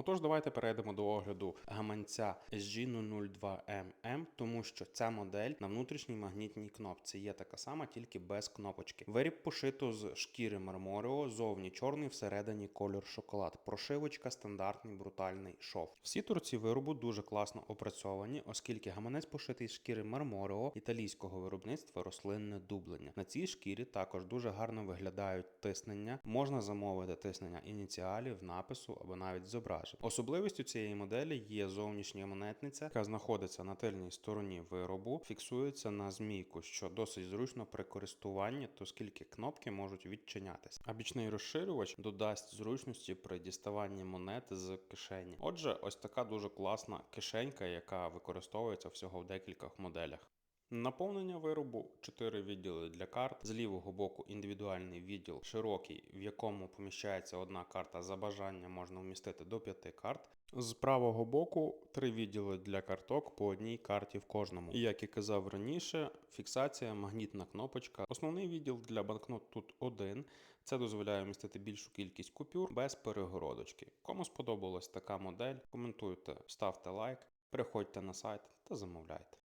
Отож, давайте перейдемо до огляду гаманця SG002MM, тому що ця модель на внутрішній магнітній кнопці є така сама, тільки без кнопочки. Виріб пошито з шкіри марморіо, зовні чорний, всередині кольор шоколад. Прошивочка стандартний брутальний шов. Всі торці виробу дуже класно опрацьовані, оскільки гаманець пошитий з шкіри марморіо італійського виробництва рослинне дублення. На цій шкірі також дуже гарно виглядають тиснення. Можна замовити тиснення ініціалів, напису або навіть зображень. Особливістю цієї моделі є зовнішня монетниця, яка знаходиться на тильній стороні виробу, фіксується на змійку, що досить зручно при користуванні, оскільки кнопки можуть відчинятися. А бічний розширювач додасть зручності при діставанні монет з кишені. Отже, ось така дуже класна кишенька, яка використовується всього в декількох моделях. Наповнення виробу 4 відділи для карт. З лівого боку індивідуальний відділ широкий, в якому поміщається одна карта. За бажання можна вмістити до 5 карт. З правого боку три відділи для карток по одній карті в кожному. І як і казав раніше, фіксація, магнітна кнопочка. Основний відділ для банкнот тут один. Це дозволяє вмістити більшу кількість купюр без перегородочки. Кому сподобалась така модель, коментуйте, ставте лайк, переходьте на сайт та замовляйте.